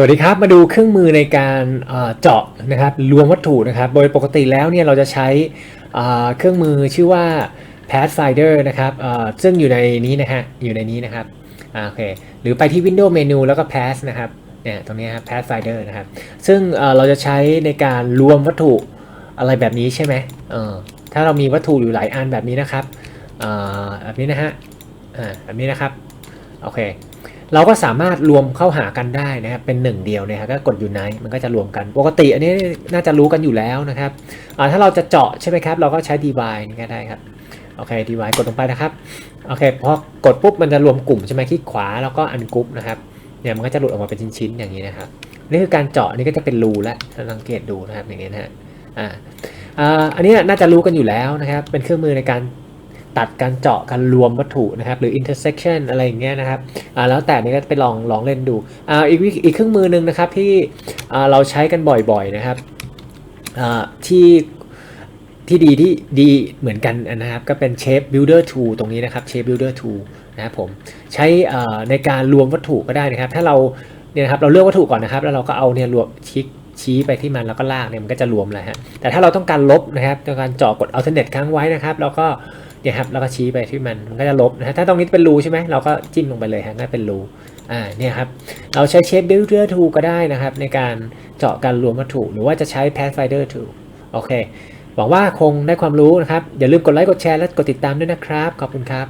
สวัสดีครับ มาดูเครื่องมือในการเจาะนะครับรวมวัตถุนะครับ โดยปกติแล้วเนี่ยเราจะใช้เครื่องมือชื่อว่า Pathfinder นะครับซึ่งอยู่ในนี้นะฮะอยู่ในนี้นะครับโอเคหรือไปที่ Windows Menu แล้วก็ Path นะครับเนี่ยตรงนี้ครับ Pathfinder นะครับ ซึ่งเราจะใช้ในการรวมวัตถุอะไรแบบนี้ใช่ไหมถ้าเรามีวัตถุอยู่หลายอันแบบนี้นะครับอ่อแบบนี้นะฮะอ่าแบบนี้นะครับโอเค เราก็สามารถรวมเข้าหากันได้นะครับเป็นหนึ่งเดียวนะครับก็กด Unite มันก็จะรวมกัน ปกติอันนี้น่าจะรู้กันอยู่แล้วนะครับถ้าเราจะเจาะใช่ไหมครับ เราก็ใช้ divide นี่ก็ได้ครับโอเค divide กดลงไปนะครับโอเคพอกดปุ๊บมันจะรวมกลุ่มใช่ไหมคลิกขวาแล้วก็ ungroup นะครับเนี่ยมันก็จะหลุดออกมาเป็นชิ้นๆอย่างนี้นะครับนี่คือการเจาะนี่ก็จะเป็นรูแล้วสังเกตดูนะครับอย่างนี้นะฮะอ่าอันนี้น่าจะรู้กันอยู่แล้วนะครับ เป็นเครื่องมือในการ ตัดการเจาะการรวมวัตถุนะครับหรือ intersection อะไรอย่างเงี้ยนะครับอ่าแล้วแต่นี่ก็ไปลองลองเล่นดูอ่าอีกอีกเครื่องมือหนึ่งนะครับที่อ่าเราใช้กันบ่อยๆนะครับอ่าที่ที่ดีที่ดีเหมือนกันนะครับก็เป็น Shape Builder Tool ตรงนี้นะครับ Shape Builder Tool นะครับผมใช้อ่าในการรวมวัตถุก็ได้นะครับ ถ้าเราเนี่ยนะครับเราเลือกวัตถุก่อนนะครับ แล้วเราก็เอาเนี่ยรวมชี้ ชี้ไปที่มันแล้วก็ลากเนี่ยมันก็จะรวมเลยฮะแต่ถ้าเราต้องการลบนะครับต้องการเจาะกด alternate ค้างไว้นะครับ แล้วก็เนี่ยครับแล้วก็ชี้ไปที่มันมันก็จะลบนะฮะถ้าตรงนี้เป็นรูใช่ไหมเราก็จิ้มลงไปเลยฮะนั่นเป็นรูอ่าเนี่ยครับเราใช้ Shape Builder Tool ก็ได้นะครับ ในการเจาะการรวมวัตถุหรือว่าจะใช้ Pathfinder Tool โอเคหวังว่าคงได้ความรู้นะครับอย่าลืมกดไลค์กดแชร์และกดติดตามด้วยนะครับ ขอบคุณครับ